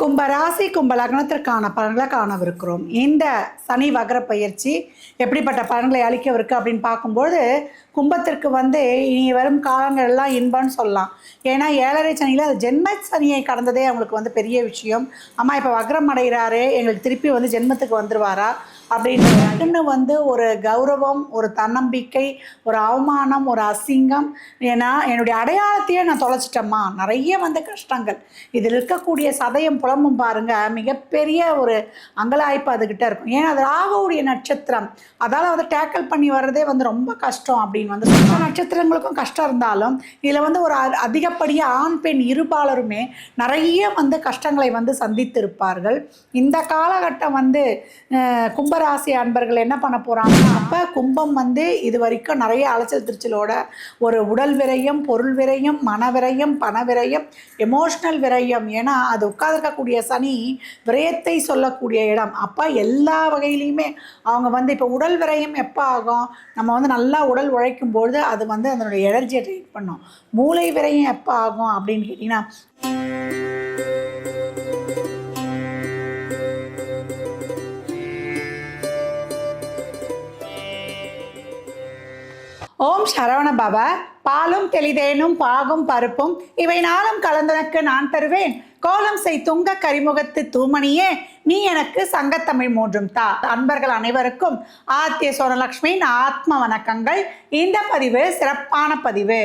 கும்ப ராசி கும்ப லக்னத்திற்கான பலன்களை காணவிருக்கிறோம். இந்த சனி வகர பயிற்சி எப்படிப்பட்ட பலன்களை அளிக்கவிருக்கு அப்படின்னு பார்க்கும்போது கும்பத்திற்கு வந்து இனி வரும் காலங்கள் எல்லாம் இன்பம்னு சொல்லலாம். ஏன்னா ஏழரை சனியில் அது ஜென்ம சனியை கடந்ததே அவங்களுக்கு வந்து பெரிய விஷயம். அம்மா இப்போ வக்ரம் அடைகிறாரு. எங்களுக்கு திருப்பி வந்து ஜென்மத்துக்கு வந்துருவாரா? அப்படின்னு வந்து ஒரு கௌரவம் ஒரு தன்னம்பிக்கை ஒரு அவமானம் ஒரு அசிங்கம். ஏன்னா என்னுடைய அடையாளத்தையே நான் தொலைச்சிட்டேம்மா. நிறைய வந்து கஷ்டங்கள். இதில் இருக்கக்கூடிய சதயம் புலம்பும் பாருங்க மிகப்பெரிய ஒரு அங்கலாய்ப்பு அதுகிட்ட இருக்கும். ஏன்னா அது ராகுவுடைய நட்சத்திரம். அதால் வந்து டேக்கிள் பண்ணி வர்றதே வந்து ரொம்ப கஷ்டம் அப்படின்னு வந்து சொல்ல நட்சத்திரங்களுக்கும் கஷ்டம் இருந்தாலும் இதில் வந்து ஒரு அதிகப்படியாக ஆண் பெண் இருபாலருமே நிறைய வந்து கஷ்டங்களை வந்து சந்தித்திருப்பார்கள். இந்த காலகட்டம் வந்து கும்ப கும்பராசி அன்பர்கள் என்ன பண்ண போகிறாங்க அப்போ கும்பம் வந்து இது வரைக்கும் நிறைய அலைச்சல் திருச்சலோட ஒரு உடல் விரயம் பொருள் விரயம் மன விரயம் பண விரயம் எமோஷ்னல் விரயம். ஏன்னா அது உட்காந்துருக்கக்கூடிய சனி விரயத்தை சொல்லக்கூடிய இடம். அப்போ எல்லா வகையிலையுமே அவங்க வந்து இப்போ உடல் விரயம் எப்போ ஆகும்? நம்ம வந்து நல்லா உடல் உழைக்கும் பொழுது அது வந்து அதனுடைய எனர்ஜியை ட்ரீட் பண்ணும். மூளை விரயம் எப்போ ஆகும் அப்படின்னு கேட்டிங்கன்னா ஓம் சரவண பவ. பாலும் தெளிதேனும் பாகும் பருப்பும் இவை நாளும் கலந்தனக்கு நான் தருவேன். கோலம் செய் துங்க கரிமுகத்து தூமணியே நீ எனக்கு சங்கத்தமிழ் மூன்றும் தா. அன்பர்கள் அனைவருக்கும் ஆத்திய சோனலக்ஷ்மியின் ஆத்ம வணக்கங்கள். இந்த பதிவு சிறப்பான பதிவு.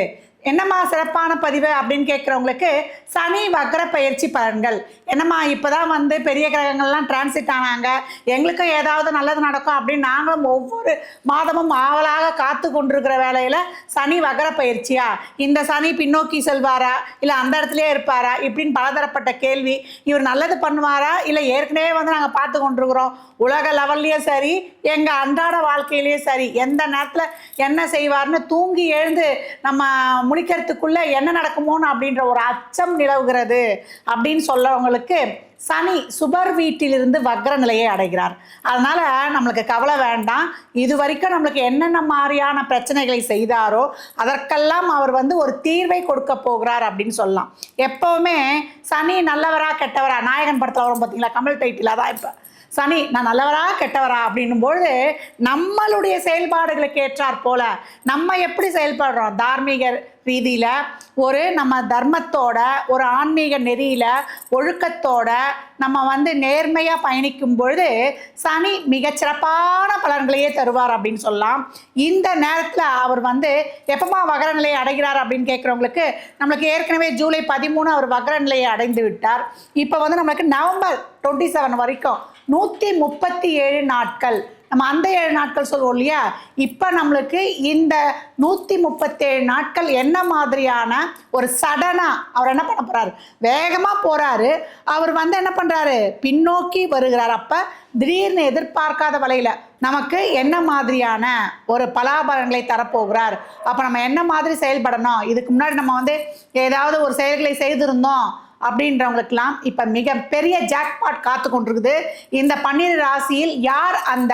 என்னம்மா சிறப்பான பதிவு அப்படின்னு கேட்குறவங்களுக்கு சனி வக்ர பயிற்சி பலன்கள். என்னம்மா இப்போ தான் வந்து பெரிய கிரகங்கள்லாம் டிரான்சிட் ஆனாங்க. எங்களுக்கும் ஏதாவது நல்லது நடக்கும் அப்படின்னு நாங்களும் ஒவ்வொரு மாதமும் ஆவலாக காத்து கொண்டிருக்கிற வேலையில் சனி வக்ர பயிற்சியா? இந்த சனி பின்னோக்கி செல்வாரா? இல்லை அந்த இடத்துலையே இருப்பாரா? இப்படின்னு பலதரப்பட்ட கேள்வி. இவர் நல்லது பண்ணுவாரா? இல்லை ஏற்கனவே வந்து நாங்கள் பார்த்து கொண்டிருக்கிறோம். உலக லெவல்லையும் சரி எங்கள் அன்றாட வாழ்க்கையிலையும் சரி எந்த நேரத்தில் என்ன செய்வார்னு தூங்கி எழுந்து நம்ம முடிக்கிறதுக்குள்ள என்ன நடக்குமோன்னு அப்படின்ற ஒரு அச்சம் நிலவுகிறது அப்படின்னு சொல்லவங்களுக்கு சனி சுபர் வீட்டிலிருந்து வக்ர நிலையை அடைகிறார். அதனால் நம்மளுக்கு கவலை வேண்டாம். இது வரைக்கும் நம்மளுக்கு என்னென்ன மாதிரியான பிரச்சனைகளை செய்தாரோ அதற்கெல்லாம் அவர் வந்து ஒரு தீர்வை கொடுக்க போகிறார் அப்படின்னு சொல்லலாம். எப்போவுமே சனி நல்லவரா கெட்டவரா? நாயகன் படத்தில் வரும் பார்த்தீங்களா கமல் டைட்டில். அதான் இப்போ சனி நான் நல்லவரா கெட்டவரா? அப்படின்னும்பொழுது நம்மளுடைய செயல்பாடுகளுக்கு ஏற்றாற் போல நம்ம எப்படி செயல்படுறோம்? தார்மீக ரீதியில் ஒரு நம்ம தர்மத்தோட ஒரு ஆன்மீக நெறியில் ஒழுக்கத்தோட நம்ம வந்து நேர்மையாக பயணிக்கும் பொழுது சனி மிகச்சிறப்பான பலன்களையே தருவார் அப்படின்னு சொல்லலாம். இந்த நேரத்தில் அவர் வந்து எப்பமா வகர நிலையை அடைகிறார் அப்படின்னு கேட்குறவங்களுக்கு நம்மளுக்கு ஏற்கனவே ஜூலை பதிமூணு அவர் வகர நிலையை அடைந்து விட்டார். இப்போ வந்து நம்மளுக்கு நவம்பர் டுவெண்ட்டி செவன் வரைக்கும் நூற்றி முப்பத்தி ஏழு நாட்கள் நம்ம அந்த ஏழு நாட்கள் சொல்லுவோம் இல்லையா? இப்போ நம்மளுக்கு இந்த நூற்றி முப்பத்தேழு நாட்கள் என்ன மாதிரியான ஒரு சடனாக அவர் என்ன பண்ண போகிறாரு வேகமாக போகிறாரு அவர் வந்து என்ன பண்ணுறாரு பின்னோக்கி வருகிறார். அப்போ திடீர்னு எதிர்பார்க்காத வலையில் நமக்கு என்ன மாதிரியான ஒரு பலாபலங்களை தரப்போகிறார்? அப்போ நம்ம என்ன மாதிரி செயல்படணும்? இதுக்கு முன்னாடி நம்ம வந்து ஏதாவது ஒரு செயல்களை செய்திருந்தோம். அப்படின்றவங்களுக்கெல்லாம் இப்போ மிகப்பெரிய ஜாக்பாட் காத்து கொண்டிருக்குது. இந்த பன்னிரு ராசியில் யார் அந்த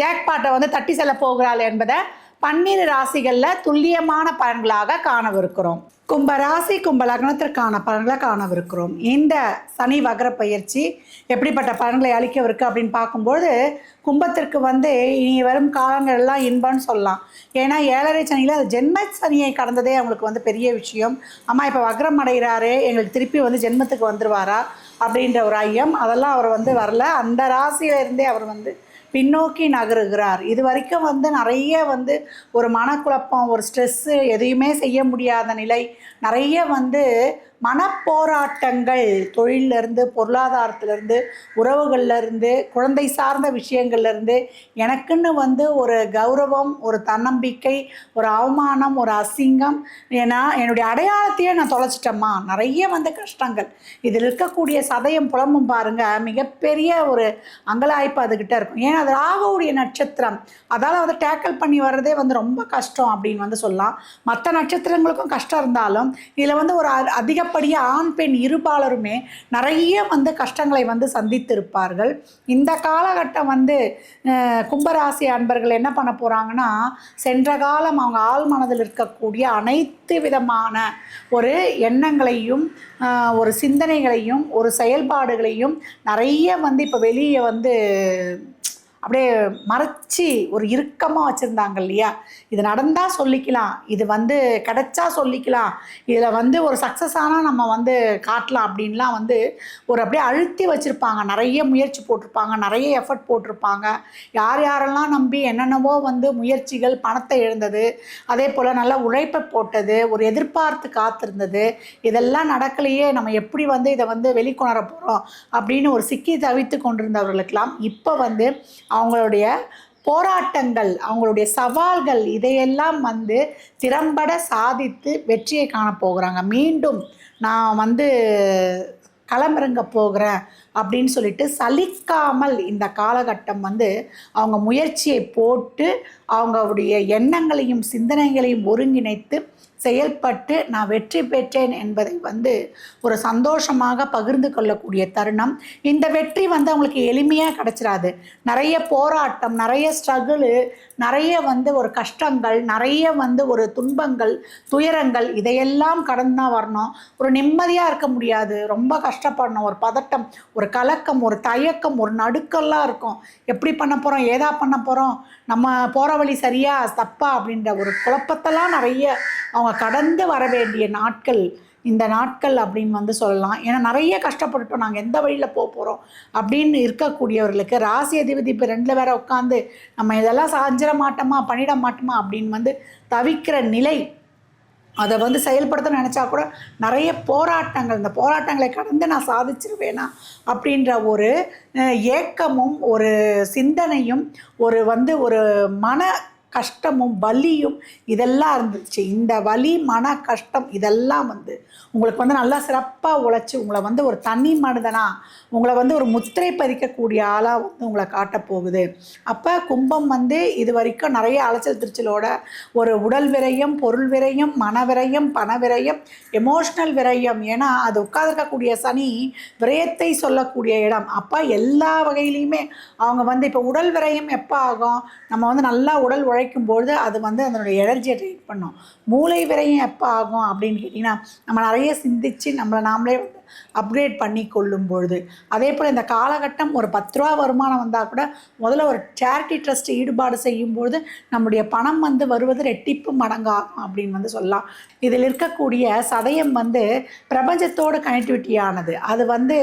ஜாக்பாட்டை வந்து தட்டி செல்ல போகிறாள் என்பதை பன்னிரு ராசிகளில் துல்லியமான பலன்களாக காணவிருக்கிறோம். கும்ப ராசி கும்ப லக்னத்திற்கான பலன்களை காணவிருக்கிறோம். இந்த சனி வகர பயிற்சி எப்படிப்பட்ட பலன்களை அளிக்கவிருக்கு அப்படின்னு பார்க்கும்போது கும்பத்திற்கு வந்து இனி வரும் காலங்கள் எல்லாம் இன்பம்னு சொல்லலாம். ஏன்னா ஏழரை சனியில் அது ஜென்ம சனியை கடந்ததே அவங்களுக்கு வந்து பெரிய விஷயம். அம்மா இப்போ வக்ரம் அடைகிறாரு எங்களுக்கு திருப்பி வந்து ஜென்மத்துக்கு வந்துருவாரா அப்படின்ற ஒரு ஐயம். அதெல்லாம் அவர் வந்து வரல. அந்த ராசியிலிருந்தே அவர் வந்து பின்னோக்கி நகருகிறார். இது வரைக்கும் வந்து நிறைய வந்து ஒரு மனக்குழப்பம் ஒரு ஸ்ட்ரெஸ்ஸு எதையுமே செய்ய முடியாத நிலை. நிறைய வந்து மனப்போராட்டங்கள் தொழிலிருந்து பொருளாதாரத்திலேருந்து உறவுகள்லேருந்து குழந்தை சார்ந்த விஷயங்கள்லேருந்து எனக்குன்னு வந்து ஒரு கௌரவம் ஒரு தன்னம்பிக்கை ஒரு அவமானம் ஒரு அசிங்கம். ஏன்னா என்னுடைய அடையாளத்தையே நான் தொலைச்சிட்டேம்மா. நிறைய வந்து கஷ்டங்கள். இதில் இருக்கக்கூடிய சதயம் புலம்பும் பாருங்கள் மிகப்பெரிய ஒரு அங்கலாய்ப்பு அதுக்கிட்ட இருக்கும். ஏன்னா அது ராகுவுடைய நட்சத்திரம். அதால் வந்து டேக்கிள் பண்ணி வர்றதே வந்து ரொம்ப கஷ்டம் அப்படின்னு வந்து சொல்லலாம். மற்ற நட்சத்திரங்களுக்கும் கஷ்டம் இருந்தாலும் இதில் வந்து ஒரு அ- அதிக உள்ளபடியே ஆண் பெண் இருபாலருமே நிறைய வந்து கஷ்டங்களை வந்து சந்தித்திருப்பார்கள். இந்த காலகட்டம் வந்து கும்பராசி அன்பர்கள் என்ன பண்ண போகிறாங்கன்னா சென்ற காலம் அவங்க ஆள் மனதில் இருக்கக்கூடிய அனைத்து விதமான ஒரு எண்ணங்களையும் ஒரு சிந்தனைகளையும் ஒரு செயல்பாடுகளையும் நிறைய வந்து இப்போ வெளியே வந்து அப்படியே மறைச்சி ஒரு இறுக்கமாக வச்சுருந்தாங்க இல்லையா? இது நடந்தால் சொல்லிக்கலாம். இது வந்து கிடைச்சா சொல்லிக்கலாம். இதில் வந்து ஒரு சக்ஸஸ் ஆனால் நம்ம வந்து காட்டலாம் அப்படின்லாம் வந்து ஒரு அப்படியே அழுத்தி வச்சுருப்பாங்க. நிறைய முயற்சி போட்டிருப்பாங்க. நிறைய எஃபர்ட் போட்டிருப்பாங்க. யார் யாரெல்லாம் நம்பி என்னென்னவோ வந்து முயற்சிகள் பணத்தை எழுந்தது அதே போல் நல்ல உழைப்பை போட்டது ஒரு எதிர்பார்த்து காத்திருந்தது இதெல்லாம் நடக்கலையே நம்ம எப்படி வந்து இதை வந்து வெளிக்கொணர போகிறோம் அப்படின்னு ஒரு சிக்கி தவித்து கொண்டிருந்தவர்களுக்கெல்லாம் இப்போ வந்து அவங்களுடைய போராட்டங்கள் அவங்களுடைய சவால்கள் இதையெல்லாம் வந்து திறம்பட சாதித்து வெற்றியை காண போகிறாங்க. மீண்டும் நான் வந்து களமிறங்க போகிறேன் அப்படின்னு சொல்லிட்டு சலிக்காமல் இந்த காலகட்டம் வந்து அவங்க முயற்சியை போட்டு அவங்களுடைய எண்ணங்களையும் சிந்தனைகளையும் ஒருங்கிணைத்து செயல்பட்டு நான் வெற்றி பெற்றேன் என்பதை வந்து ஒரு சந்தோஷமாக பகிர்ந்து கொள்ளக்கூடிய தருணம். இந்த வெற்றி வந்து அவங்களுக்கு எளிமையாக கிடச்சிடாது நிறைய போராட்டம் நிறைய ஸ்ட்ரகிளு நிறைய வந்து ஒரு கஷ்டங்கள் நிறைய வந்து ஒரு துன்பங்கள் துயரங்கள் இதையெல்லாம் கடந்து தான் வரணும். ஒரு நிம்மதியாக இருக்க முடியாது. ரொம்ப கஷ்டப்படணும். ஒரு பதட்டம் ஒரு கலக்கம் ஒரு தயக்கம் ஒரு நடுக்கெல்லாம் இருக்கும். எப்படி பண்ண போகிறோம் ஏதா பண்ண போகிறோம் நம்ம போகிற வழி சரியா தப்பா அப்படின்ற ஒரு குழப்பத்தெல்லாம் நிறைய அவங்க கடந்து வர வேண்டிய நாட்கள் இந்த நாட்கள் அப்படின்னு வந்து சொல்லலாம். ஏன்னா நிறைய கஷ்டப்பட்டுட்டோம். நாங்கள் எந்த வழியில் போக போகிறோம் அப்படின்னு இருக்கக்கூடியவர்களுக்கு ராசி அதிபதி இப்போ ரெண்டில் வேற உட்காந்து நம்ம இதெல்லாம் சாஞ்சிட மாட்டோமா பண்ணிட மாட்டோமா அப்படின்னு வந்து தவிக்கிற நிலை அதை வந்து செயல்படுத்த நினச்சா கூட நிறைய போராட்டங்கள் இந்த போராட்டங்களை கடந்து நான் சாதிச்சிருவேனா அப்படின்ற ஒரு ஏக்கமும் ஒரு சிந்தனையும் ஒரு வந்து ஒரு மன கஷ்டமும் வலியும் இதெல்லாம் இருந்துச்சு. இந்த வலி மன கஷ்டம் இதெல்லாம் வந்து உங்களுக்கு வந்து நல்லா சிறப்பாக உழைச்சி உங்களை வந்து ஒரு தனி மனிதனா உங்களை வந்து ஒரு முத்திரை பதிக்கக்கூடிய ஆளாக வந்து உங்களை காட்டப் போகுது. அப்போ கும்பம் வந்து இது வரைக்கும் நிறைய அலைச்சல் திருச்சலோட ஒரு உடல் விரயம் பொருள் விரயம் மன விரயம் பண விரயம் எமோஷ்னல் விரயம். ஏன்னா அது உட்கார்ந்திருக்கக்கூடிய சனி விரயத்தை சொல்லக்கூடிய இடம். அப்போ எல்லா வகையிலையுமே அவங்க வந்து இப்போ உடல் விரயம் எப்போ ஆகும்? நம்ம வந்து நல்லா உடல் உழைக்கும் பொழுது அது வந்து அதனுடைய எனர்ஜியை ட்ரீட் பண்ணும். மூளை விரையும் எப்போ ஆகும் அப்படின்னு கேட்டிங்கன்னா நம்ம நிறைய சிந்தித்து நம்மளை நாமளே வந்து அப்கிரேட் பண்ணி கொள்ளும் பொழுது அதே போல் இந்த காலகட்டம் ஒரு பத்து ரூபா வருமானம் வந்தால் கூட முதல்ல ஒரு சேரிட்டி ட்ரஸ்ட் ஈடுபாடு செய்யும்பொழுது நம்முடைய பணம் வந்து வருவது ரெட்டிப்பு மடங்காகும் அப்படின்னு வந்து சொல்லலாம். இதில் இருக்கக்கூடிய சதயம் வந்து பிரபஞ்சத்தோடு கனெக்டிவிட்டியானது அது வந்து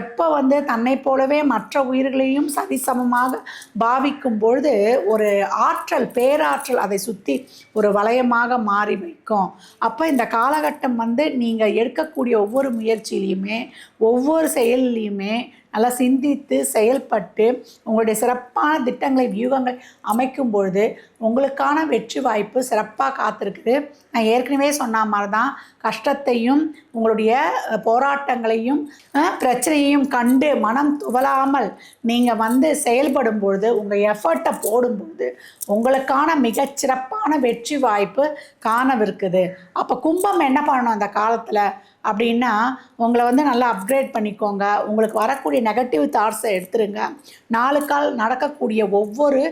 எப்போ வந்து தன்னை போலவே மற்ற உயிர்களையும் சரிசமமாக பாவிக்கும் பொழுது ஒரு ஆற்றல் பேராற்றல் அதை சுற்றி ஒரு வளையமாக மாறி வைக்கும். அப்போ இந்த காலகட்டம் வந்து நீங்கள் எடுக்கக்கூடிய ஒவ்வொரு முயற்சியிலும் முயற்சியிலையுமே ஒவ்வொரு செயல்லையுமே நல்லா சிந்தித்து செயல்பட்டு உங்களுடைய சிறப்பான திட்டங்களை வியூகங்கள் அமைக்கும் பொழுது உங்களுக்கான வெற்றி வாய்ப்பு சிறப்பாக காத்திருக்குது. நான் ஏற்கனவே சொன்ன மாதிரி தான் கஷ்டத்தையும் உங்களுடைய போராட்டங்களையும் பிரச்சனையையும் கண்டு மனம் துவலாமல் நீங்கள் வந்து செயல்படும் பொழுது உங்கள் எஃபர்ட்டை போடும்பொழுது உங்களுக்கான மிகச்சிறப்பான வெற்றி வாய்ப்பு காணவிருக்குது. அப்போ கும்பம் என்ன பண்ணணும் அந்த காலத்தில்? அப்படின்னா உங்களை வந்து நல்லா அப்கிரேட் பண்ணிக்கோங்க. உங்களுக்கு வரக்கூடிய நெகட்டிவ் தாட்ஸை எடுத்துருங்க. நாளுக்கால் நடக்கக்கூடிய ஒவ்வொரு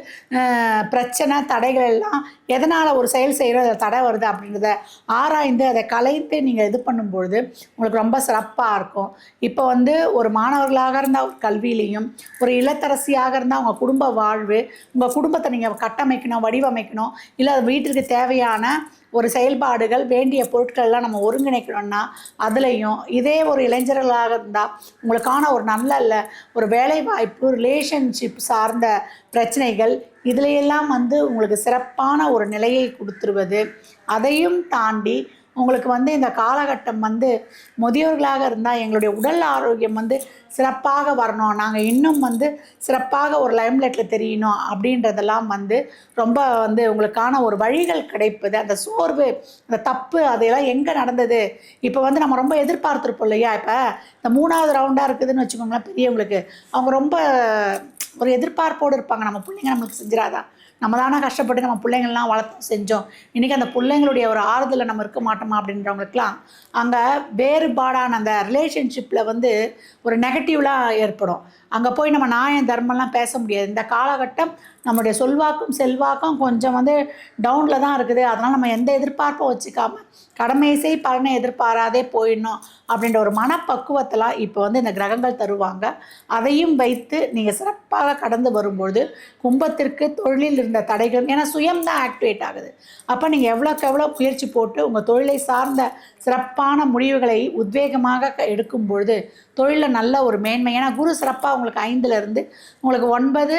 பிரச்சனை தடைகள் எல்லாம் எதனால் ஒரு செயல் செய்கிறது தடை வருது அப்படின்றத ஆராய்ந்து அதை கலைத்து நீங்கள் இது பண்ணும்பொழுது உங்களுக்கு ரொம்ப சிறப்பாக இருக்கும். இப்போ வந்து ஒரு மாணவர்களாக இருந்தால் ஒரு கல்வியிலையும் ஒரு இல்லத்தரசியாக இருந்தால் உங்கள் குடும்ப வாழ்வு உங்கள் குடும்பத்தை நீங்கள் கட்டமைக்கணும் வடிவமைக்கணும் இல்லை அது வீட்டிற்கு தேவையான ஒரு செயல்பாடுகள் வேண்டிய பொருட்கள்லாம் நம்ம ஒருங்கிணைக்கணும்னா அதுலேயும் இதே ஒரு இளைஞர்களாக இருந்தால் உங்களுக்கான ஒரு நல்ல இல்ல, ஒரு வேலைவாய்ப்பு ரிலேஷன்ஷிப் சார்ந்த பிரச்சனைகள் இதுலையெல்லாம் வந்து உங்களுக்கு சிறப்பான ஒரு நிலையை கொடுத்துருவது. அதையும் தாண்டி உங்களுக்கு வந்து இந்த காலகட்டம் வந்து முதியோர்களாக இருந்தால் எங்களுடைய உடல் ஆரோக்கியம் வந்து சிறப்பாக வரணும். நாங்கள் இன்னும் வந்து சிறப்பாக ஒரு லைம்லைட்டில் தெரியணும் அப்படின்றதெல்லாம் வந்து ரொம்ப வந்து உங்களுக்கான ஒரு வழிகள் கிடைப்பது. அந்த சோர்வு அந்த தப்பு அதையெல்லாம் எங்கே நடந்தது? இப்போ வந்து நம்ம ரொம்ப எதிர்பார்த்துருப்போம் இல்லையா? இப்போ இந்த மூணாவது ரவுண்டாக இருக்குதுன்னு வச்சுக்கோங்களேன் பெரியவங்களுக்கு. அவங்க ரொம்ப ஒரு எதிர்பார்ப்போடு இருப்பாங்க. நம்ம பிள்ளைங்க நம்மளுக்கு செஞ்சிடாதான் நம்ம தானே கஷ்டப்பட்டு நம்ம பிள்ளைங்கள்லாம் வளர்த்து செஞ்சோம். இன்றைக்கி அந்த பிள்ளைங்களுடைய ஒரு ஆறுதலில் நம்ம இருக்க மாட்டோமா அப்படின்றவங்களுக்குலாம் அங்கே வேறுபாடான அந்த ரிலேஷன்ஷிப்பில் வந்து ஒரு நெகட்டிவ்லாம் ஏற்படும். அங்கே போய் நம்ம நியாயம் தர்மம்லாம் பேச முடியாது. இந்த காலகட்டம் நம்முடைய சொல்வாக்கும் செல்வாக்கும் கொஞ்சம் வந்து டவுனில் தான் இருக்குது. அதனால் நம்ம எந்த எதிர்பார்ப்பும் வச்சுக்காம கடமையை செய் பலனை எதிர்பாராதே போயிடணும் அப்படின்ற ஒரு மனப்பக்குவத்தெல்லாம் இப்போ வந்து இந்த கிரகங்கள் தருவாங்க. அதையும் வைத்து நீங்கள் சிறப்பாக கடந்து வரும்பொழுது கும்பத்திற்கு தொழிலில் இருந்த தடைகள் ஏன்னா சுயம் தான் ஆக்டிவேட் ஆகுது. அப்போ நீங்கள் எவ்வளோக்கு எவ்வளோ முயற்சி போட்டு உங்கள் தொழிலை சார்ந்த சிறப்பான முடிவுகளை உத்வேகமாக க- எடுக்கும் பொழுது தொழிலில் நல்ல ஒரு மேன்மை ஏன்னா குரு சிறப்பாக உங்களுக்கு ஐந்துலேருந்து உங்களுக்கு ஒன்பது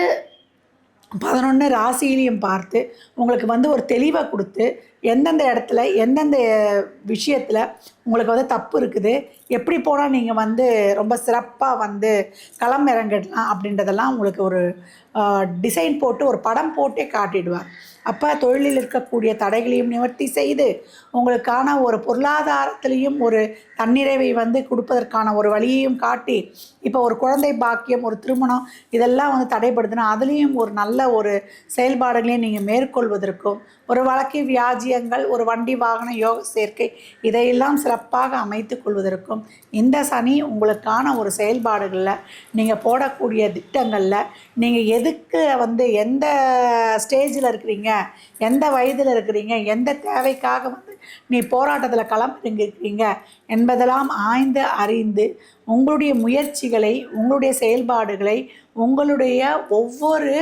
பதினொன்று ராசியிலையும் பார்த்து உங்களுக்கு வந்து ஒரு தெளிவை கொடுத்து எந்தெந்த இடத்துல எந்தெந்த விஷயத்தில் உங்களுக்கு வந்து தப்பு இருக்குது எப்படி போனால் நீங்கள் வந்து ரொம்ப சிறப்பாக வந்து களம் இறங்கிடலாம் அப்படின்றதெல்லாம் உங்களுக்கு ஒரு டிசைன் போட்டு ஒரு படம் போட்டே காட்டிடுவார். அப்போ தொழிலில் இருக்கக்கூடிய தடைகளையும் நிவர்த்தி செய்து உங்களுக்கான ஒரு பொருளாதாரத்துலேயும் ஒரு தன்னிறைவை வந்து கொடுப்பதற்கான ஒரு வழியையும் காட்டி இப்போ ஒரு குழந்தை பாக்கியம் ஒரு திருமணம் இதெல்லாம் வந்து தடைப்படுதுன்னா அதுலேயும் ஒரு நல்ல ஒரு செயல்பாடுகளையும் நீங்கள் மேற்கொள்வதற்கும் ஒரு வழக்கு வியாஜியங்கள் ஒரு வண்டி வாகன யோக சேர்க்கை இதையெல்லாம் சிறப்பாக அமைத்து கொள்வதற்கும் இந்த சனி உங்களுக்கான ஒரு செயல்பாடுகளில் நீங்கள் போடக்கூடிய திட்டங்களில் நீங்கள் எதுக்கு வந்து எந்த ஸ்டேஜில் இருக்கிறீங்க எந்த வயதில் இருக்கிறீங்க எந்த தேவைக்காக வந்து நீ போராட்டத்தில் களமிறங்கிருக்கிறீங்க என்பதெல்லாம் ஆய்ந்து அறிந்து உங்களுடைய முயற்சிகளை உங்களுடைய செயல்பாடுகளை உங்களுடைய ஒவ்வொரு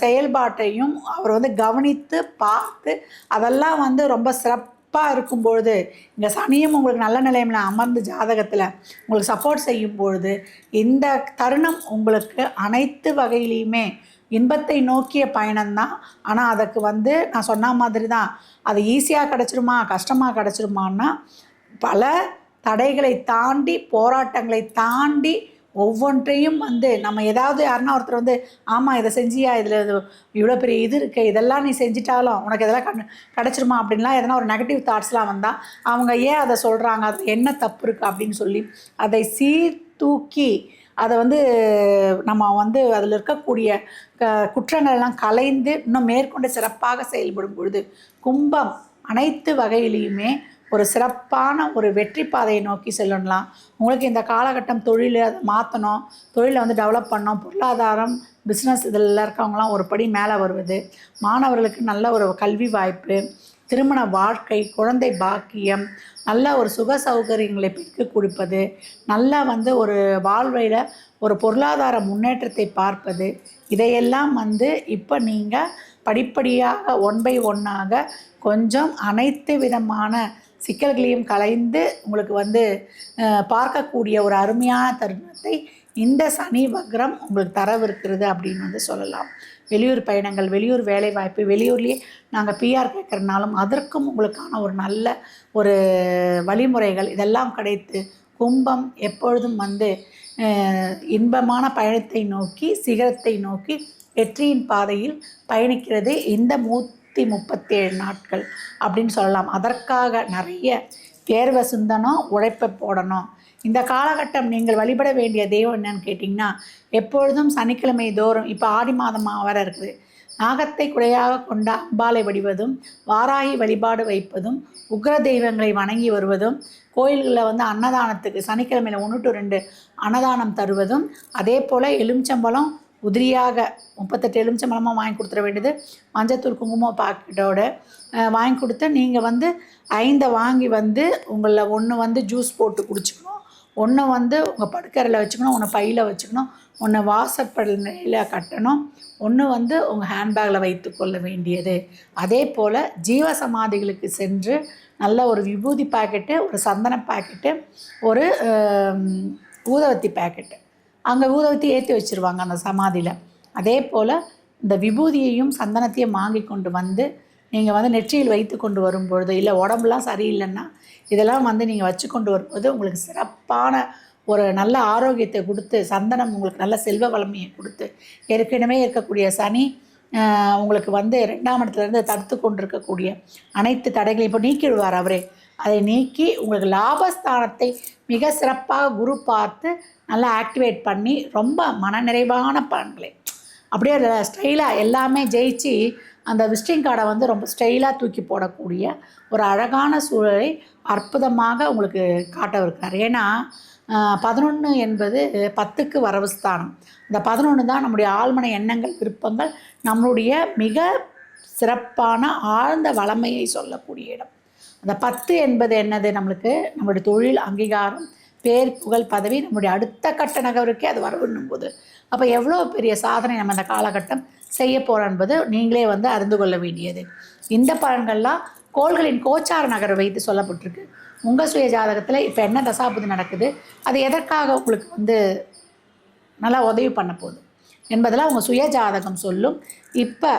செயல்பாட்டையும் அவர் வந்து கவனித்து பார்த்து அதெல்லாம் வந்து ரொம்ப சிறப்பாக இருக்கும் பொழுது இந்த சனியும் உங்களுக்கு நல்ல நிலைமையில் அமர்ந்து ஜாதகத்தில் உங்களுக்கு சப்போர்ட் செய்யும் பொழுது இந்த தருணம் உங்களுக்கு அனைத்து வகையிலையுமே இன்பத்தை நோக்கிய பயணம்தான். ஆனால் அதுக்கு வந்து நான் சொன்ன மாதிரி தான் அது ஈஸியாக கிடச்சிருமா கஷ்டமாக கிடச்சிருமான்னா பல தடைகளை தாண்டி போராட்டங்களை தாண்டி ஒவ்வொன்றையும் வந்து நம்ம ஏதாவது யாருன்னா ஒருத்தர் வந்து ஆமாம் இதை செஞ்சியா? இதில் இது இவ்வளோ பெரிய இது இருக்குது இதெல்லாம் நீ செஞ்சிட்டாலும் உனக்கு இதெல்லாம் கண் கிடச்சிருமா? அப்படின்லாம் எதனா ஒரு நெகட்டிவ் தாட்ஸ்லாம் வந்தால் அவங்க ஏன் அதை சொல்கிறாங்க அது என்ன தப்பு இருக்குது அப்படின்னு சொல்லி அதை சீர்தூக்கி அதை வந்து நம்ம வந்து அதில் இருக்கக்கூடிய க குற்றங்கள் எல்லாம் கலைந்து இன்னும் மேற்கொண்டு சிறப்பாக செயல்படும் பொழுது கும்பம் அனைத்து வகையிலையுமே ஒரு சிறப்பான ஒரு வெற்றி பாதையை நோக்கி செல்லலாம். உங்களுக்கு இந்த காலகட்டம் தொழில் அதை மாற்றணும் தொழிலை வந்து டெவலப் பண்ணோம் பொருளாதாரம் பிஸ்னஸ் இதில் இருக்கவங்களாம் ஒரு படி மேலே வருவது மாணவர்களுக்கு நல்ல ஒரு கல்வி வாய்ப்பு திருமண வாழ்க்கை குழந்தை பாக்கியம் நல்ல ஒரு சுக சௌகரியங்களை பெற்று கொடுப்பது நல்ல வந்து ஒரு வாழ்வையில் ஒரு பொருளாதார முன்னேற்றத்தை பார்ப்பது இதையெல்லாம் வந்து இப்போ நீங்கள் படிப்படியாக ஒன் பை ஒன்னாக கொஞ்சம் அனைத்து விதமான சிக்கல்களையும் கலைந்து உங்களுக்கு வந்து பார்க்கக்கூடிய ஒரு அருமையான தருணத்தை இந்த சனி வக்ரம் உங்களுக்கு தரவிருக்கிறது அப்படின்னு வந்து சொல்லலாம். வெளியூர் பயணங்கள் வெளியூர் வேலைவாய்ப்பு வெளியூர்லேயே நாங்கள் பிஆர் கேட்குறனாலும் அதற்கும் உங்களுக்கான ஒரு நல்ல ஒரு வழிமுறைகள் இதெல்லாம் கிடைத்து கும்பம் எப்பொழுதும் வந்து இன்பமான பயணத்தை நோக்கி சிகரத்தை நோக்கி வெற்றியின் பாதையில் பயணிக்கிறது. இந்த நூற்றி முப்பத்தேழு நாட்கள் அப்படின்னு சொல்லலாம். அதற்காக நிறைய தேர்வை சிந்தனம் உழைப்பை போடணும். இந்த காலகட்டம் நீங்கள் வழிபட வேண்டிய தெய்வம் என்னன்னு கேட்டிங்கன்னா எப்பொழுதும் சனிக்கிழமை தோறும் இப்போ ஆடி மாதமாக வர இருக்குது. நாகத்தை குடையாக கொண்ட அம்பாலை வடிவதும் வாராகி வழிபாடு வைப்பதும் உக்ர தெய்வங்களை வணங்கி வருவதும் கோயில்களில் வந்து அன்னதானத்துக்கு சனிக்கிழமையில் ஒன்று டு ரெண்டு அன்னதானம் தருவதும் அதே போல் எலுமிச்சம்பழம் உதிரியாக முப்பத்தெட்டு எலுமிச்சம்பழமாக வாங்கி கொடுத்துட வேண்டியது. மஞ்சத்தூள் குங்குமம் பாக்கெட்டோட வாங்கி கொடுத்து நீங்கள் வந்து ஐந்தை வாங்கி வந்து உங்களை ஒன்று வந்து ஜூஸ் போட்டு குடிச்சுக்கணும். ஒன்று வந்து உங்கள் படுக்கறையில் வச்சுக்கணும் ஒன்று பையில் வச்சுக்கணும் ஒன்று வாசப்படியில் கட்டணும் ஒன்று வந்து உங்கள் ஹேண்ட்பேக்கில் வைத்து கொள்ள வேண்டியது. அதே போல் ஜீவ சமாதிகளுக்கு சென்று நல்ல ஒரு விபூதி பாக்கெட்டு ஒரு சந்தன பாக்கெட்டு ஒரு ஊதவத்தி பாக்கெட்டு. அங்கே ஊதவத்தி ஏற்றி வச்சுருவாங்க அந்த சமாதியில். அதே போல் இந்த விபூதியையும் சந்தனத்தையும் வாங்கி கொண்டு வந்து நீங்கள் வந்து நெற்றியில் வைத்து கொண்டு வரும்பொழுது இல்லை உடம்புலாம் சரியில்லைன்னா இதெல்லாம் வந்து நீங்கள் வச்சு கொண்டு வரும்போது உங்களுக்கு சிறப்பான ஒரு நல்ல ஆரோக்கியத்தை கொடுத்து சந்தனம் உங்களுக்கு நல்ல செல்வ வளமையை கொடுத்து ஏற்கனவே இருக்கக்கூடிய சனி உங்களுக்கு வந்து ரெண்டாம் இடத்துலேருந்து தடுத்து கொண்டு இருக்கக்கூடிய அனைத்து தடைகளையும் இப்போ நீக்கிடுவார் அவரே. அதை நீக்கி உங்களுக்கு லாபஸ்தானத்தை மிக சிறப்பாக குரு பார்த்து நல்லா ஆக்டிவேட் பண்ணி ரொம்ப மனநிறைவான பலன்களை. அப்படியே ஸ்டைலாக எல்லாமே ஜெயிச்சு அந்த விசிட்டிங் கார்டை வந்து ரொம்ப ஸ்டைலாக தூக்கி போடக்கூடிய ஒரு அழகான சூழலை அற்புதமாக உங்களுக்கு காட்டவிருக்கிறார். ஏன்னா பதினொன்று என்பது பத்துக்கு வரவு ஸ்தானம். இந்த பதினொன்று தான் நம்முடைய ஆழ்மன எண்ணங்கள் விருப்பங்கள் நம்மளுடைய மிக சிறப்பான ஆழ்ந்த வளமையை சொல்லக்கூடிய இடம். அந்த பத்து என்பது என்னது நம்மளுக்கு? நம்மளுடைய தொழில் அங்கீகாரம் பேர் புகழ் பதவி நம்முடைய அடுத்த கட்ட நகருக்கே அது வரவிடும் போது அப்போ எவ்வளோ பெரிய சாதனை நம்ம அந்த காலகட்டம் செய்ய போகிறோம் என்பது நீங்களே வந்து அறிந்து கொள்ள வேண்டியது. இந்த பலன்கள்லாம் கோள்களின் கோச்சார நகரை வைத்து சொல்லப்பட்டிருக்கு. உங்கள் சுய ஜாதகத்தில் இப்போ என்ன தசாபுதி நடக்குது? அது எதற்காக உங்களுக்கு வந்து நல்லா உதவி பண்ண போகுது? என்பதெல்லாம் உங்கள் சுய ஜாதகம் சொல்லும். இப்போ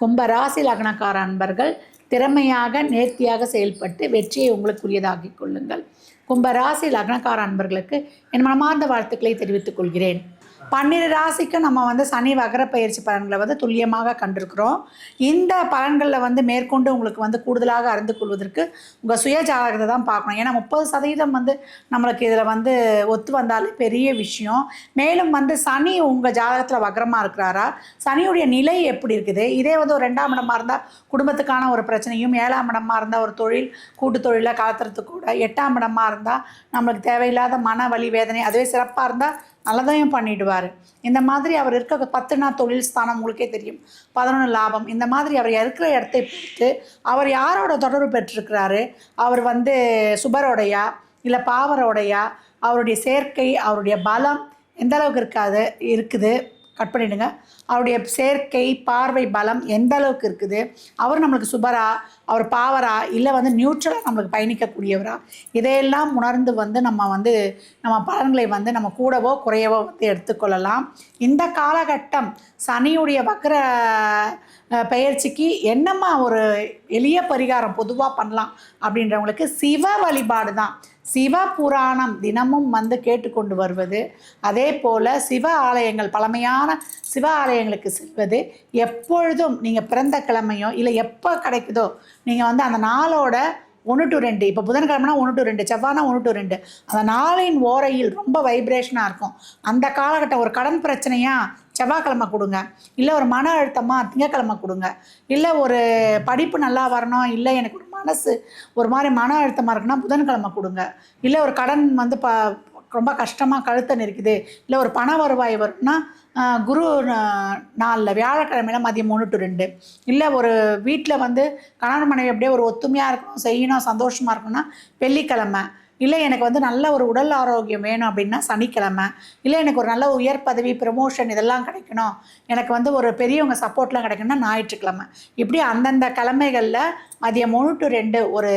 கும்ப ராசி லக்னக்கார அன்பர்கள் திறமையாக நேர்த்தியாக செயல்பட்டு வெற்றியை உங்களுக்குரியதாகிக் கொள்ளுங்கள். கும்பராசி லக்னக்கார அன்பர்களுக்கு என் மனமார்ந்த வாழ்த்துக்களை தெரிவித்துக் கொள்கிறேன். பன்னிரு ராசிக்கு நம்ம வந்து சனி வகர பயிற்சி பலன்களை வந்து துல்லியமாக கண்டிருக்கிறோம். இந்த பலன்களில் வந்து மேற்கொண்டு உங்களுக்கு வந்து கூடுதலாக அறிந்து கொள்வதற்கு உங்கள் சுய ஜாதகத்தை தான் பார்க்கணும். ஏன்னா முப்பது சதவீதம் வந்து நம்மளுக்கு இதில் வந்து ஒத்து வந்தாலே பெரிய விஷயம். மேலும் வந்து சனி உங்கள் ஜாதகத்தில் வக்ரமாக இருக்கிறாரா? சனியுடைய நிலை எப்படி இருக்குது? இதே வந்து ஒரு ரெண்டாம் இடமாக இருந்தால் குடும்பத்துக்கான ஒரு பிரச்சனையும் ஏழாம் இடமாக இருந்தால் ஒரு தொழில் கூட்டு தொழிலை கலத்துறதுக்கு கூட எட்டாம் இடமாக இருந்தால் நம்மளுக்கு தேவையில்லாத மன வலி வேதனை அதுவே சிறப்பாக இருந்தால் நல்லதையும் பண்ணிடுவார். இந்த மாதிரி அவர் இருக்க பத்து நாள் தொழில் ஸ்தானம் உங்களுக்கே தெரியும். பதினொன்று லாபம். இந்த மாதிரி அவர் இருக்கிற இடத்தை பொறுத்து அவர் யாரோட தொடர்பு பெற்றிருக்கிறாரு? அவர் வந்து சுபரோடையா? இல்லை பாவரோடையா? அவருடைய சேர்க்கை அவருடைய பலம் எந்த அளவுக்கு இருக்காது இருக்குது? கட் பண்ணிடுங்க. அவருடைய சேர்க்கை பார்வை பலம் எந்த அளவுக்கு இருக்குது? அவர் நம்மளுக்கு சுபரா அவர் பாவரா இல்லை வந்து நியூட்ரலாக நம்மளுக்கு பயணிக்கக்கூடியவரா? இதையெல்லாம் உணர்ந்து வந்து நம்ம வந்து நம்ம பலன்களை வந்து நம்ம கூடவோ குறையவோ வந்து எடுத்துக்கொள்ளலாம். இந்த காலகட்டம் சனியுடைய வக்கர பயிற்சிக்கு பெயர்ச்சிக்கு என்னம்மா ஒரு எளிய பரிகாரம் பொதுவாக பண்ணலாம் அப்படின்றவங்களுக்கு சிவ வழிபாடு தான் சிவ புராணம் தினமும் வந்து கேட்டுக்கொண்டு வருவது. அதே போல் சிவ ஆலயங்கள் பழமையான சிவ ஆலயங்களுக்கு செல்வது. எப்பொழுதும் நீங்கள் பிறந்த கிழமையோ இல்லை எப்போ கிடைக்குதோ நீங்கள் வந்து அந்த நாளோட ஒன்று டு ரெண்டு. இப்போ புதன்கிழமைனா ஒன்று டு ரெண்டு. செவ்வாய்னா ஒன்று டு ரெண்டு. அந்த நாளின் ஓரையில் ரொம்ப வைப்ரேஷனாக இருக்கும். அந்த காலகட்டம் ஒரு கடன் பிரச்சனையாக செவ்வாய்க்கிழமை கொடுங்க. இல்லை ஒரு மன அழுத்தமாக திங்கக்கிழமை கொடுங்க. இல்லை ஒரு படிப்பு நல்லா வரணும். இல்லை எனக்கு ஒரு மனசு ஒரு மாதிரி மன அழுத்தமாக இருக்குன்னா புதன்கிழமை கொடுங்க. இல்லை ஒரு கடன் வந்து ப ரொம்ப கஷ்டமாக கழுத்தை நெருக்குது. இல்லை ஒரு பண வருவாய் வரும்னா குரு நாளில் வியாழக்கிழமையில மதியம் மூணு டு ரெண்டு. இல்லை ஒரு வீட்டில் வந்து கணவன் மனைவி அப்படியே ஒரு ஒத்துமையாக இருக்கணும் செய்யணும் சந்தோஷமாக இருக்கணும்னா வெள்ளிக்கிழமை. இல்லை எனக்கு வந்து நல்ல ஒரு உடல் ஆரோக்கியம் வேணும் அப்படின்னா சனிக்கிழமை. இல்லை எனக்கு ஒரு நல்ல உயர் பதவி ப்ரமோஷன் இதெல்லாம் கிடைக்கணும். எனக்கு வந்து ஒரு பெரியவங்க சப்போர்ட்லாம் கிடைக்கணும்னா ஞாயிற்றுக்கிழமை. இப்படி அந்தந்த கிழமைகளில் மதியம் மூணு டு ரெண்டு ஒரு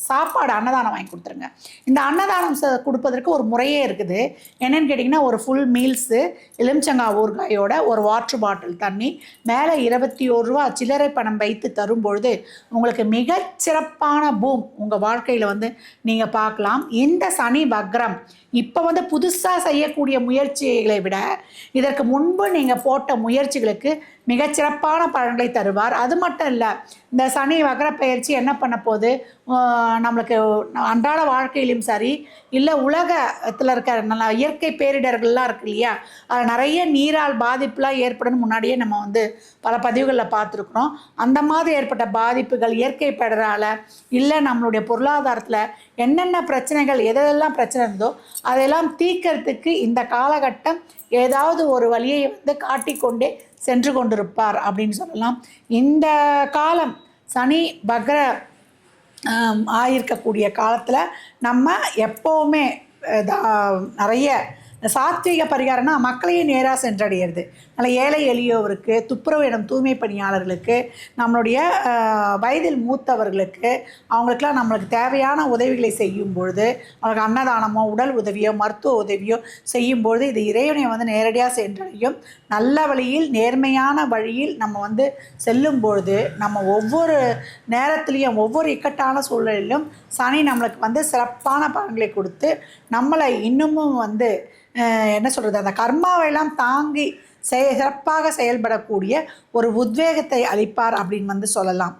சாப்பாடு அன்னதானம் வாங்கி கொடுத்துருங்க. இந்த அன்னதானம் ச- கொடுப்பதற்கு ஒரு முறையே இருக்குது. என்னன்னு கேட்டிங்கன்னா ஒரு ஃபுல் மீல்ஸு எலுமிச்சங்காய் ஊறுகாயோட ஒரு வாட்டர் பாட்டில் தண்ணி மேலே இருபத்தி ஒரு ரூபா சில்லறை பணம் வைத்து தரும்பொழுது உங்களுக்கு மிகச்சிறப்பான பூம் உங்கள் வாழ்க்கையில் வந்து நீங்கள் பார்க்கலாம். இந்த சனி வக்ரம் இப்போ வந்து புதுசாக செய்யக்கூடிய முயற்சிகளை விட இதற்கு முன்பு நீங்கள் போட்ட முயற்சிகளுக்கு மிகச்சிறப்பான பலன்களை தருவார். அது மட்டும் இல்லை இந்த சனி வகர பயிற்சி என்ன பண்ண போது நம்மளுக்கு அன்றாட வாழ்க்கையிலும் சரி இல்லை உலகத்தில் இருக்கிற நல்ல இயற்கை பேரிடர்கள்லாம் இருக்கு இல்லையா? அது நிறைய நீரால் பாதிப்புலாம் ஏற்படும் முன்னாடியே நம்ம வந்து பல பதிவுகளில் பார்த்துருக்குறோம். அந்த மாதிரி ஏற்பட்ட பாதிப்புகள் இயற்கை பேரிடரால் இல்லை நம்மளுடைய பொருளாதாரத்தில் என்னென்ன பிரச்சனைகள் எதெல்லாம் பிரச்சனை இருந்தோ அதெல்லாம் தீக்கிறதுக்கு இந்த காலகட்டம் ஏதாவது ஒரு வழியை வந்து காட்டிக்கொண்டே சென்று கொண்டிருப்பார் அப்படின்னு சொல்லலாம். இந்த காலம் சனி பக்ர ஆயிருக்கக்கூடிய காலத்தில் நம்ம எப்போவுமே நிறைய சாத்விக பரிகாரம்னா மக்களையே நேராக சென்றடையிறது. நல்ல ஏழை எளியோருக்கு துப்புரவு இடம் தூய்மை பணியாளர்களுக்கு நம்மளுடைய வயதில் மூத்தவர்களுக்கு அவங்களுக்கெல்லாம் நம்மளுக்கு தேவையான உதவிகளை செய்யும் பொழுது அவங்களுக்கு அன்னதானமோ உடல் உதவியோ மருத்துவ உதவியோ செய்யும் பொழுது இது இறைவனை வந்து நேரடியாக சென்றடையும். நல்ல வழியில் நேர்மையான வழியில் நம்ம வந்து செல்லும் பொழுது நம்ம ஒவ்வொரு நேரத்துலேயும் ஒவ்வொரு இக்கட்டான சூழலிலும் சனி நம்மளுக்கு வந்து சிறப்பான பலன்களை கொடுத்து நம்மளை இன்னமும் வந்து என்ன சொல்கிறது அந்த கர்மாவெல்லாம் தாங்கி செய் சிறப்பாக செயல்படக்கூடிய ஒரு உத்வேகத்தை அளிப்பார் அப்படின்னு வந்து சொல்லலாம்.